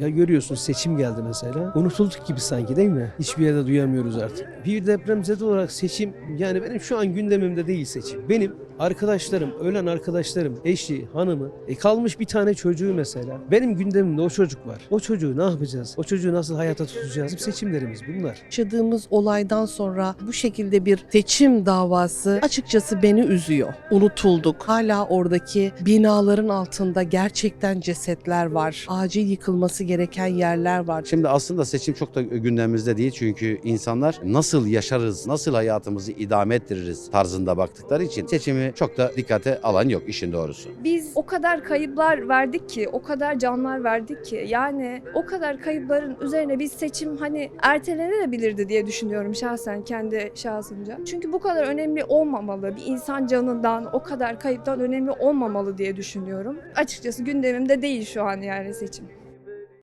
Ya görüyorsun seçim geldi mesela. Unutulduk gibi sanki değil mi? Hiçbir yerde duyamıyoruz artık. Bir depremzede olarak seçim yani benim şu an gündemimde değil seçim. Benim arkadaşlarım, ölen arkadaşlarım, eşi, hanımı, e kalmış bir tane çocuğu mesela. Benim gündemimde o çocuk var. O çocuğu ne yapacağız? O çocuğu nasıl hayata tutacağız? Seçimlerimiz bunlar. Yaşadığımız olaydan sonra bu şekilde bir seçim davası açıkçası beni üzüyor. Unutulduk. Hala oradaki binaların altında gerçekten cesetler var. Acil yıkılması gereken yerler var. Şimdi aslında seçim çok da gündemimizde değil çünkü insanlar nasıl yaşarız, nasıl hayatımızı idame ettiririz tarzında baktıkları için seçimi çok da dikkate alan yok işin doğrusu. Biz o kadar kayıplar verdik ki, o kadar canlar verdik ki yani o kadar kayıpların üzerine biz seçim hani ertelenebilirdi diye düşünüyorum şahsen kendi şahsımca. Çünkü bu kadar önemli olmamalı. Bir insan canından o kadar kayıptan önemli olmamalı diye düşünüyorum. Açıkçası gündemimde değil şu an yani seçim.